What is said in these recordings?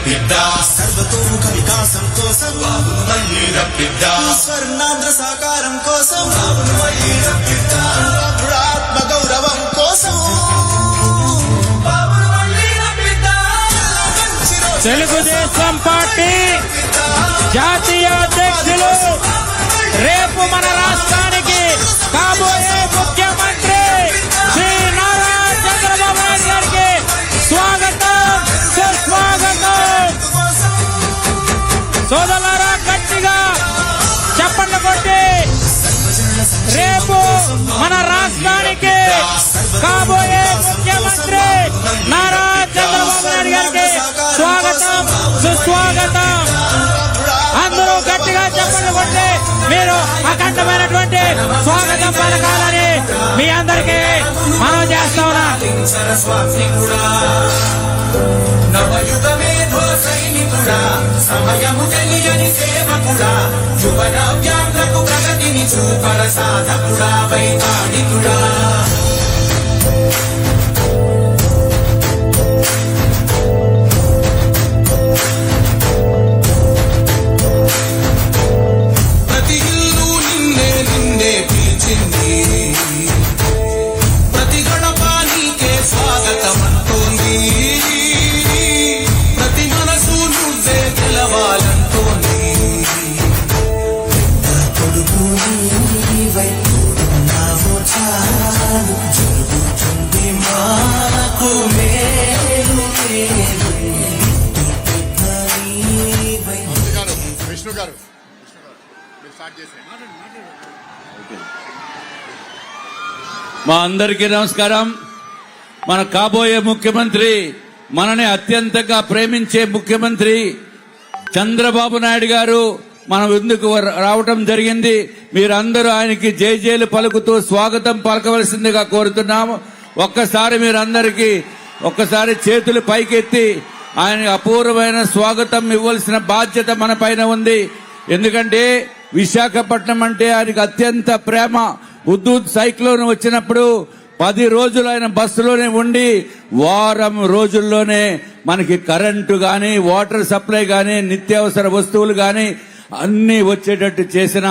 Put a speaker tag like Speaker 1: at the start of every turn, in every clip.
Speaker 1: కోసం
Speaker 2: బాబును మళ్ళీ రప్పిద్దా.
Speaker 1: సర్వతోముఖ వికాసం కోసం
Speaker 2: బాబును మళ్ళీ రప్పిద్దా.
Speaker 1: స్వర్ణాంధ్ర సాకారం కోసం
Speaker 2: బాబును మళ్ళీ రప్పిద్దా.
Speaker 1: ఆత్మ గౌరవం కోసం
Speaker 3: తెలుగుదేశం పార్టీ జాతీయ అధ్యక్షులు రేపు మన కాబోయే ముఖ్యమంత్రి నారా చంద్రబాబు నాయుడు గారికి స్వాగతం సుస్వాగతం. అందరూ గట్టిగా చెప్పండి కొట్టి మీరు అఖండమైనటువంటి స్వాగతం పలకాలని మీ అందరికీ మనం చేస్తా ఉన్నాం.
Speaker 2: సమయము తెలియని సేవకుడా యువన వ్యాంధ్రకు ప్రగతిని చూపర సాధకుడా వైతాళికుడా
Speaker 4: మా అందరికీ నమస్కారం. మన కాబోయే ముఖ్యమంత్రి మనని అత్యంతగా ప్రేమించే ముఖ్యమంత్రి చంద్రబాబు నాయుడు గారు మనం ఎందుకు రావటం జరిగింది మీరందరూ ఆయనకి జైజేలు పలుకుతూ స్వాగతం పలకవలసిందిగా కోరుతున్నాము. ఒక్కసారి మీరందరికీ ఒక్కసారి చేతులు పైకెత్తి ఆయన అపూర్వమైన స్వాగతం ఇవ్వాల్సిన బాధ్యత మన పైన ఉంది. ఎందుకంటే విశాఖపట్నం అంటే ఆయనకు అత్యంత ప్రేమ. హుద్దూద్ సైక్లోన్ వచ్చినప్పుడు పది రోజులు ఆయన బస్సులోనే ఉండి వారం రోజుల్లోనే మనకి కరెంటు కానీ వాటర్ సప్లై కానీ నిత్యావసర వస్తువులు కానీ అన్ని వచ్చేటట్టు చేసిన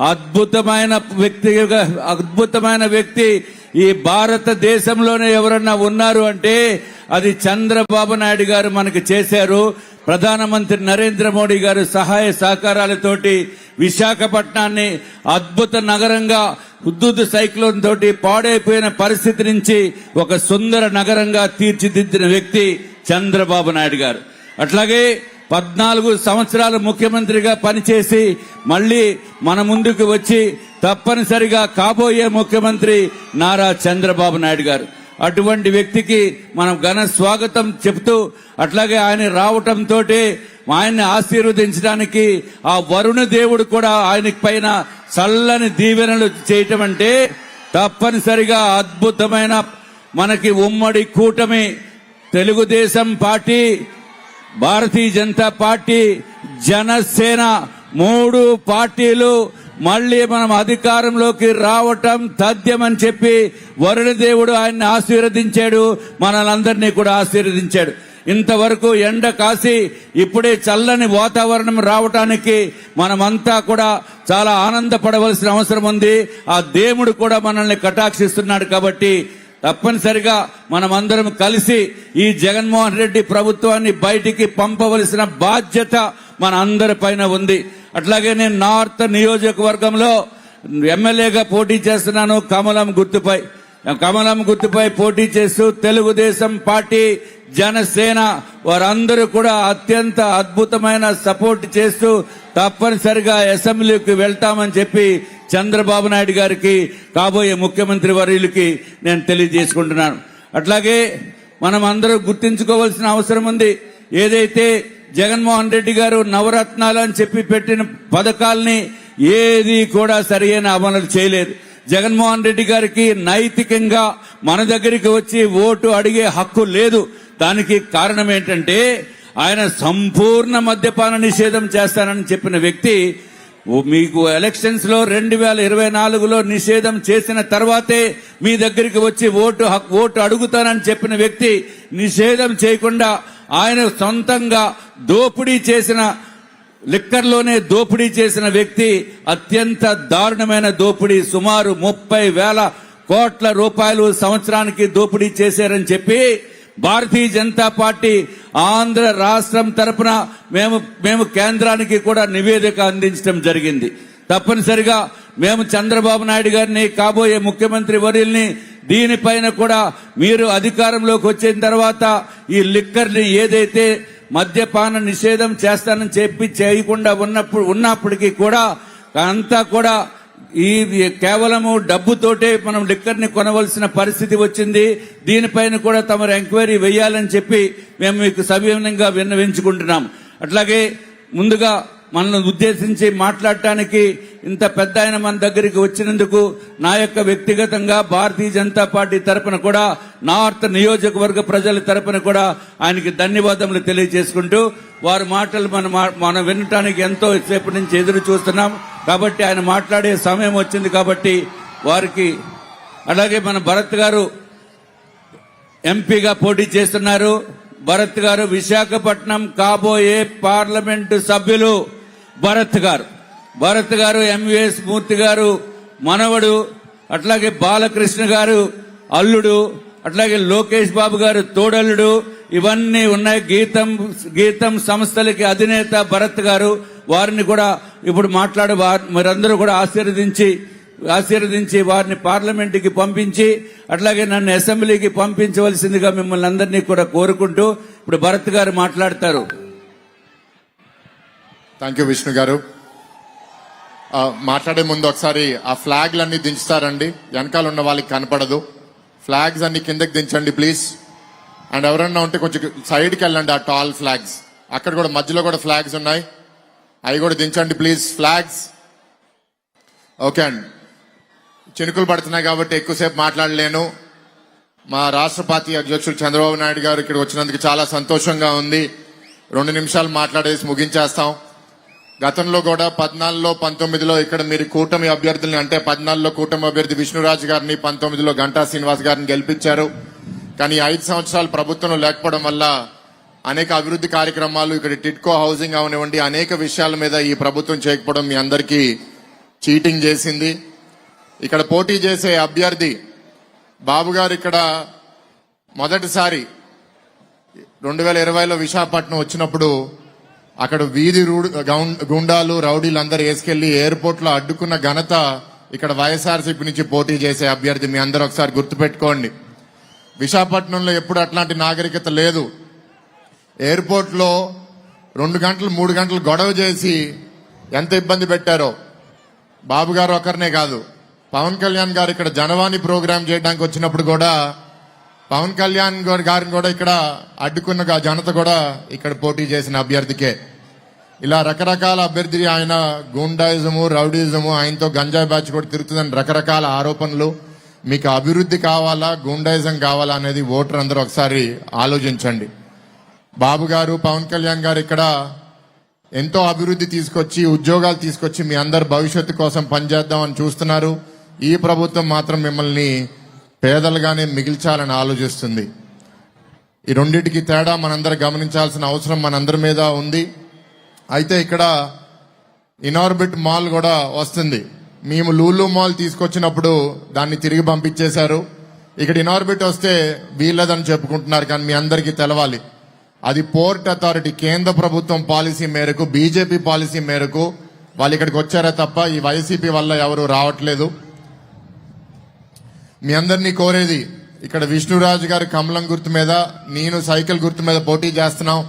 Speaker 4: అద్భుతమైన వ్యక్తిగా అద్భుతమైన వ్యక్తి ఈ భారతదేశంలోనే ఎవరన్నా ఉన్నారు అంటే అది చంద్రబాబు నాయుడు గారు మనకి చేశారు. ప్రధానమంత్రి నరేంద్ర మోడీ గారు సహాయ సహకారాలతోటి విశాఖపట్నాన్ని అద్భుత నగరంగా ఉద్దుత్ సైక్లోన్ తోటి పాడైపోయిన పరిస్థితి నుంచి ఒక సుందర నగరంగా తీర్చిదిద్దిన వ్యక్తి చంద్రబాబు నాయుడు గారు. అట్లాగే పద్నాలుగు సంవత్సరాలు ముఖ్యమంత్రిగా పనిచేసి మళ్ళీ మన ముందుకు వచ్చి తప్పనిసరిగా కాబోయే ముఖ్యమంత్రి నారా చంద్రబాబు నాయుడు గారు. అటువంటి వ్యక్తికి మనం ఘన స్వాగతం చెప్తూ అట్లాగే ఆయన రావటంతో ఆయన్ని ఆశీర్వదించడానికి ఆ వరుణ దేవుడు కూడా ఆయన పైన చల్లని దీవెనలు చేయటం అంటే తప్పనిసరిగా అద్భుతమైన మనకి ఉమ్మడి కూటమి తెలుగుదేశం పార్టీ భారతీయ జనతా పార్టీ జనసేన మూడు పార్టీలు మళ్ళీ మనం అధికారంలోకి రావటం తథ్యమని చెప్పి వరుణదేవుడు ఆయన్ని ఆశీర్వదించాడు మనలందరినీ కూడా ఆశీర్వదించాడు. ఇంతవరకు ఎండ కాసి ఇప్పుడే చల్లని వాతావరణం రావటానికి మనమంతా కూడా చాలా ఆనందపడవలసిన అవసరం ఉంది. ఆ దేవుడు కూడా మనల్ని కటాక్షిస్తున్నాడు కాబట్టి తప్పనిసరిగా మనమందరం కలిసి ఈ జగన్మోహన్ రెడ్డి ప్రభుత్వాన్ని బయటికి పంపవలసిన బాధ్యత మన అందరి పైన ఉంది. అట్లాగే నేను నార్త్ నియోజకవర్గంలో ఎమ్మెల్యేగా పోటీ చేస్తున్నాను కమలం గుర్తుపై కమలం గుర్తుపై పోటీ చేస్తూ తెలుగుదేశం పార్టీ జనసేన వారందరూ కూడా అత్యంత అద్భుతమైన సపోర్ట్ చేస్తూ తప్పనిసరిగా అసెంబ్లీకి వెళ్తామని చెప్పి చంద్రబాబు నాయుడు గారికి కాబోయే ముఖ్యమంత్రి వర్యులకి నేను తెలియజేసుకుంటున్నాను. అట్లాగే మనం అందరూ గుర్తించుకోవాల్సిన అవసరం ఉంది. ఏదైతే జగన్మోహన్ రెడ్డి గారు నవరత్నాలు అని చెప్పి పెట్టిన పథకాల్ని ఏది కూడా సరైన అమలు చేయలేదు. జగన్మోహన్ రెడ్డి గారికి నైతికంగా మన దగ్గరికి వచ్చి ఓటు అడిగే హక్కు లేదు. దానికి కారణం ఏంటంటే ఆయన సంపూర్ణ మద్యపాన నిషేధం చేస్తానని చెప్పిన వ్యక్తి మీకు ఎలక్షన్స్లో రెండు వేల ఇరవై నాలుగులో నిషేధం చేసిన తర్వాతే మీ దగ్గరికి వచ్చి ఓటు ఓటు అడుగుతానని చెప్పిన వ్యక్తి నిషేధం చేయకుండా ఆయన సొంతంగా దోపిడీ చేసిన లిక్కర్లోనే దోపిడీ చేసిన వ్యక్తి అత్యంత దారుణమైన దోపిడీ సుమారు ముప్పై వేల కోట్ల రూపాయలు సంవత్సరానికి దోపిడీ చేశారని చెప్పి భారతీయ జనతా పార్టీ ఆంధ్ర రాష్ట్రం తరపున మేము మేము కేంద్రానికి కూడా నివేదిక అందించడం జరిగింది. తప్పనిసరిగా మేము చంద్రబాబు నాయుడు గారిని కాబోయే ముఖ్యమంత్రి వర్యుల్ని దీనిపైన కూడా మీరు అధికారంలోకి వచ్చిన తర్వాత ఈ లిక్కర్ని ఏదైతే మద్యపాన నిషేధం చేస్తానని చెప్పి చేయకుండా ఉన్నప్పుడు ఉన్నప్పటికీ కూడా అంతా కూడా ఈ కేవలము డబ్బుతోటే మనం లిక్కర్ని కొనవలసిన పరిస్థితి వచ్చింది. దీనిపైన కూడా తమరు ఎంక్వైరీ వేయాలని చెప్పి మేము మీకు సవివనంగా విన్నవించుకుంటున్నాం. అట్లాగే ముందుగా మనల్ని ఉద్దేశించి మాట్లాడటానికి ఇంత పెద్ద ఆయన మన దగ్గరికి వచ్చినందుకు నా యొక్క వ్యక్తిగతంగా భారతీయ జనతా పార్టీ తరపున కూడా నార్త్ నియోజకవర్గ ప్రజల తరపున కూడా ఆయనకి ధన్యవాదములు తెలియజేసుకుంటూ వారి మాటలు మనం మనం వినటానికి ఎంతో సేపటి నుంచి ఎదురు చూస్తున్నాం. కాబట్టి ఆయన మాట్లాడే సమయం వచ్చింది కాబట్టి వారికి అలాగే మన భరత్ గారు ఎంపీగా పోటీ చేస్తున్నారు. భరత్ గారు విశాఖపట్నం కాబోయే పార్లమెంటు సభ్యులు. భరత్ గారు. భరత్ గారు ఎంవిఎస్ మూర్తి గారు మనవడు అట్లాగే బాలకృష్ణ గారు అల్లుడు అట్లాగే లోకేష్ బాబు గారు తోడల్లుడు ఇవన్నీ ఉన్నాయి. గీతం గీతం సంస్థలకి అధినేత భరత్ గారు. వారిని కూడా ఇప్పుడు మాట్లాడే వారు మీరందరూ కూడా ఆశీర్వదించి ఆశీర్వదించి వారిని పార్లమెంటుకి పంపించి అట్లాగే నన్ను అసెంబ్లీకి పంపించవలసిందిగా మిమ్మల్ని అందరినీ కూడా కోరుకుంటూ ఇప్పుడు భరత్ గారు మాట్లాడతారు.
Speaker 5: థ్యాంక్ యూ విష్ణు గారు. మాట్లాడే ముందు ఒకసారి ఆ ఫ్లాగ్లన్నీ దించుతారండి. వెనకాల ఉన్న వాళ్ళకి కనపడదు. ఫ్లాగ్స్ అన్ని కిందకి దించండి ప్లీజ్. అండ్ ఎవరన్నా ఉంటే కొంచెం సైడ్కి వెళ్ళండి ఆ టాల్ ఫ్లాగ్స్ అక్కడ కూడా మధ్యలో కూడా ఫ్లాగ్స్ ఉన్నాయి. అవి కూడా దించండి ప్లీజ్. ఫ్లాగ్స్ ఓకే అండి చినుకులు పడుతున్నాయి కాబట్టి ఎక్కువసేపు మాట్లాడలేను. మా రాష్ట్ర పార్టీ అధ్యక్షుడు చంద్రబాబు నాయుడు గారు ఇక్కడ వచ్చినందుకు చాలా సంతోషంగా ఉంది. రెండు నిమిషాలు మాట్లాడేసి ముగించేస్తాం. గతంలో కూడా పద్నాలుగులో పంతొమ్మిదిలో ఇక్కడ మీరు కూటమి అభ్యర్థుల్ని అంటే పద్నాలుగులో కూటమి అభ్యర్థి విష్ణురాజు గారిని పంతొమ్మిదిలో గంటా శ్రీనివాస్ గారిని గెలిపించారు. కానీ ఐదు సంవత్సరాలు ప్రభుత్వం లేకపోవడం వల్ల అనేక అభివృద్ధి కార్యక్రమాలు ఇక్కడ టిట్కో హౌసింగ్ అవనివ్వండి అనేక విషయాల మీద ఈ ప్రభుత్వం చేయకపోవడం మీ అందరికీ చీటింగ్ చేసింది. ఇక్కడ పోటీ చేసే అభ్యర్థి బాబు గారు ఇక్కడ మొదటిసారి రెండు వేల ఇరవైలో విశాఖపట్నం వచ్చినప్పుడు అక్కడ వీధి గుండాలు రౌడీలు అందరు వేసుకెళ్ళి ఎయిర్పోర్ట్లో అడ్డుకున్న ఘనత ఇక్కడ వైఎస్ఆర్సీపీ నుంచి పోటీ చేసే అభ్యర్థి మీ అందరూ ఒకసారి గుర్తుపెట్టుకోండి. విశాఖపట్నంలో ఎప్పుడు అట్లాంటి నాగరికత లేదు. ఎయిర్పోర్ట్లో రెండు గంటలు మూడు గంటలు గొడవ చేసి ఎంత ఇబ్బంది పెట్టారో బాబు గారు ఒకరినే కాదు. పవన్ కళ్యాణ్ గారు ఇక్కడ జనవాణి ప్రోగ్రాం చేయడానికి వచ్చినప్పుడు కూడా పవన్ కళ్యాణ్ గారి- గారిని కూడా ఇక్కడ అడ్డుకున్న జనత కూడా ఇక్కడ పోటీ చేసిన అభ్యర్థికే. ఇలా రకరకాల అభ్యర్థి ఆయన గూండాయిజము రౌడీజము ఆయనతో గంజాయి బ్యాచ్ కూడా తిరుగుతుందని రకరకాల ఆరోపణలు. మీకు అభివృద్ధి కావాలా గూండాయిజం కావాలా అనేది ఓటర్ అందరూ ఒకసారి ఆలోచించండి. బాబు గారు పవన్ కళ్యాణ్ గారు ఇక్కడ ఎంతో అభివృద్ధి తీసుకొచ్చి ఉద్యోగాలు తీసుకొచ్చి మీ అందరు భవిష్యత్తు కోసం పనిచేద్దామని చూస్తున్నారు. ఈ ప్రభుత్వం మాత్రం మిమ్మల్ని పేదలుగానే మిగిల్చాలని ఆలోచిస్తుంది. ఈ రెండింటికి తేడా మనందరం గమనించాల్సిన అవసరం మనందరి మీద ఉంది. అయితే ఇక్కడ ఇనార్బిట్ మాల్ కూడా వస్తుంది. మేము లూలు మాల్ తీసుకొచ్చినప్పుడు దాన్ని తిరిగి పంపించేశారు. ఇక్కడ ఇనార్బిట్ వస్తే వీళ్ళదని చెప్పుకుంటున్నారు కానీ మీ అందరికీ తెలవాలి. అది పోర్ట్ అథారిటీ కేంద్ర ప్రభుత్వం పాలసీ మేరకు బీజేపీ పాలసీ మేరకు వాళ్ళు ఇక్కడికి వచ్చారే తప్ప ఈ వైసీపీ వల్ల ఎవరు రావట్లేదు. మీ అందరినీ కోరేది ఇక్కడ విష్ణురాజు గారు కమలం గుర్తు మీద నేను సైకిల్ గుర్తు మీద పోటీ చేస్తున్నాం.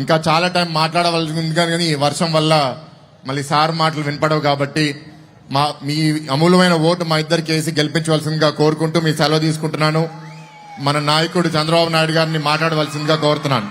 Speaker 5: ఇంకా చాలా టైం మాట్లాడవలసి ఉంది కానీ వర్షం వల్ల మళ్ళీ సార్ మాటలు వినపడవు కాబట్టి మా మీ అమూలమైన ఓటు మా ఇద్దరికి వేసి గెలిపించవలసిందిగా కోరుకుంటూ మీ సెలవు తీసుకుంటున్నాను. మన నాయకుడు చంద్రబాబు నాయుడు గారిని మాట్లాడవలసిందిగా కోరుతున్నాను.